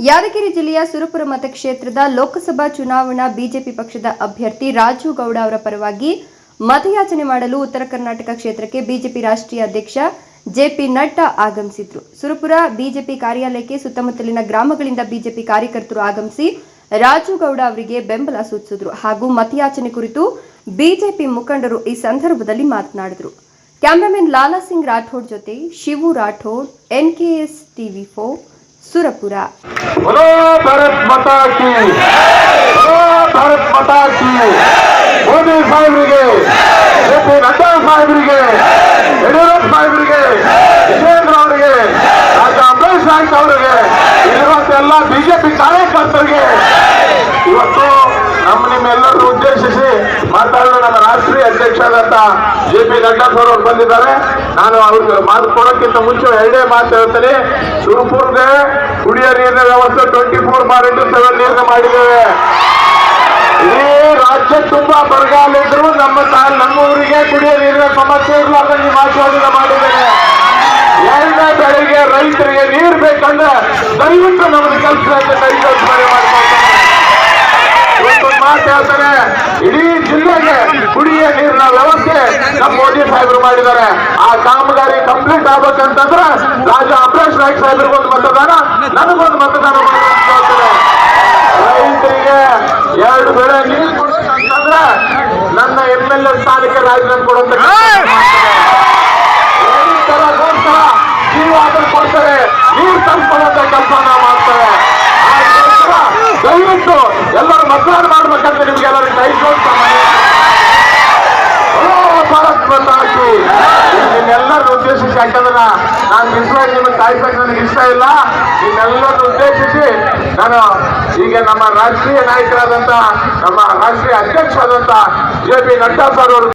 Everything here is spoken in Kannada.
ಯಾದಗಿರಿ ಜಿಲ್ಲೆಯ ಸುರಪುರ ಮತಕ್ಷೇತ್ರದ ಲೋಕಸಭಾ ಚುನಾವಣಾ ಬಿಜೆಪಿ ಪಕ್ಷದ ಅಭ್ಯರ್ಥಿ ರಾಜು ಗೌಡ ಅವರ ಪರವಾಗಿ ಮತಯಾಚನೆ ಮಾಡಲು ಉತ್ತರ ಕರ್ನಾಟಕ ಕ್ಷೇತ್ರಕ್ಕೆ ಬಿಜೆಪಿ ರಾಷ್ಟ್ರೀಯ ಅಧ್ಯಕ್ಷ ಜೆಪಿ ನಡ್ಡಾ ಆಗಮಿಸಿದ್ರು. ಸುರಪುರ ಬಿಜೆಪಿ ಕಾರ್ಯಾಲಯಕ್ಕೆ ಸುತ್ತಮುತ್ತಲಿನ ಗ್ರಾಮಗಳಿಂದ ಬಿಜೆಪಿ ಕಾರ್ಯಕರ್ತರು ಆಗಮಿಸಿ ರಾಜು ಗೌಡ ಅವರಿಗೆ ಬೆಂಬಲ ಸೂಚಿಸಿದ್ರು. ಹಾಗೂ ಮತಯಾಚನೆ ಕುರಿತು ಬಿಜೆಪಿ ಮುಖಂಡರು ಈ ಸಂದರ್ಭದಲ್ಲಿ ಮಾತನಾಡಿದರು. ಕ್ಯಾಮರಾಮನ್ ಲಾಲಾ ಸಿಂಗ್ ರಾಠೋಡ್ ಜೊತೆ Shivu Rathod NKS TV for Surapura. Modi ಸಾಹೇಬರಿಗೆ ನಡ್ಡಾ ಸಾಹೇಬರಿಗೆ, ಯಡಿಯೂರಪ್ಪ ಸಾಹೇಬರಿಗೆ ವಿಜೇಂದ್ರ ಅವರಿಗೆ ಡಾಕ್ಟರ್ ಅಂಬರೀಶ್ ನಾಯ್ಕ ಅವರಿಗೆ, ಇರುವಂತ ಎಲ್ಲ ಬಿಜೆಪಿ ಕಾರ್ಯಕರ್ತರಿಗೆ ಇವತ್ತು ನಮ್ಮ ನಿಮ್ಮೆಲ್ಲರನ್ನು ಉದ್ದೇಶಿಸಿ ರಾಷ್ಟ್ರೀಯ ಅಧ್ಯಕ್ಷರಾದಂತ ಜೆ ಪಿ ನಡ್ಡಾ ಸರ್ ಅವರು ಬಂದಿದ್ದಾರೆ. ನಾನು ಅವ್ರಿಗೆ ಮಾತು ಕೊಡೋಕ್ಕಿಂತ ಮುಂಚೆ ಎರಡೇ ಮಾತು ಹೇಳ್ತೀನಿ. ಸುರಪುರ್ಗೆ ಕುಡಿಯೋ ನೀರಿನ ವ್ಯವಸ್ಥೆ twenty four bar into seven ನೀರಿನ ಮಾಡಿದ್ದೇವೆ. ಇಡೀ ರಾಜ್ಯ ತುಂಬಾ ಬರಗಾಲ ಇದ್ರು ನಮ್ಮ ನಮ್ಮ ಊರಿಗೆ ಕುಡಿಯೋ ನೀರಿನ ಸಮಸ್ಯೆ ಇಲ್ಲ ಅದನ್ನು ಆಶೀರ್ವಾದ ಮಾಡಿದ್ದೇನೆ. ಎರಡನೇ ಬೆಳಿಗ್ಗೆ ರೈತರಿಗೆ ನೀರು ಬೇಕಂದ್ರೆ ದಯವಿಟ್ಟು ನಮಗೆ ಕೆಲಸ ಇಡೀ ಜಿಲ್ಲೆಗೆ ಕುಡಿಯ ನೀರಿನ ವ್ಯವಸ್ಥೆ ನಮ್ಮ ಮೋದಿ ಸಾಹೇಬರು ಮಾಡಿದ್ದಾರೆ ಆ ಕಾಮಗಾರಿ ಕಂಪ್ಲೀಟ್ ಆಗ್ಬೇಕಂತಂದ್ರೆ ರಾಜ ಅಮರೇಶ್ ನಾಯ್ಕ ಸಾಹೇಬ್ರಿಗೊಂದು ಮತದಾನ ನನಗೊಂದು ಮತದಾನ ಮಾಡ್ಬೇಕು ಹೇಳ್ತಾರೆ ರೈತರಿಗೆ ಎರಡು ಬೆಳೆ ನೀರು ಕೊಡ್ಬೇಕಂತಂದ್ರೆ ನನ್ನ ಎಂ ಎಲ್ ಎ ಸ್ಥಾನಕ್ಕೆ ರಾಜೀನಾಮೆ ಕೊಡುವಂತ ಮಾಡ್ತಾರೆ. ರೈತರಿಗೋಸ್ಕರ ಜೀವಾದ ಕೊಡ್ತಾರೆ ನೀರು ತಂದ್ಕೊಳ್ಳುವಂತ ಕೆಲಸ ಮಾಡ್ತಾರೆ ದಯವಿಟ್ಟು ಎಲ್ಲರೂ ಮತದಾನ ಮಾಡ್ಬೇಕಂತ ಭಾರತ್ ಮಾತಾಕಿ ನಿಮ್ಮೆಲ್ಲರನ್ನು ಉದ್ದೇಶಿಸಿ, ಯಾಕಂದ್ರೆ ನಾನು ನಿಜವಾಗಿ ನಿಮಗೆ ಕಾಯ್ಬೇಕು ನನಗೆ ಇಷ್ಟ ಇಲ್ಲ. ನಿಮ್ಮೆಲ್ಲರನ್ನು ಉದ್ದೇಶಿಸಿ, ನಾನು ಈಗ ನಮ್ಮ ರಾಷ್ಟ್ರೀಯ ನಾಯಕರಾದಂತ ನಮ್ಮ ರಾಷ್ಟ್ರೀಯ ಅಧ್ಯಕ್ಷರಾದಂತ ಜೆ ಪಿ ನಡ್ಡಾ ಸರ್ ಅವರು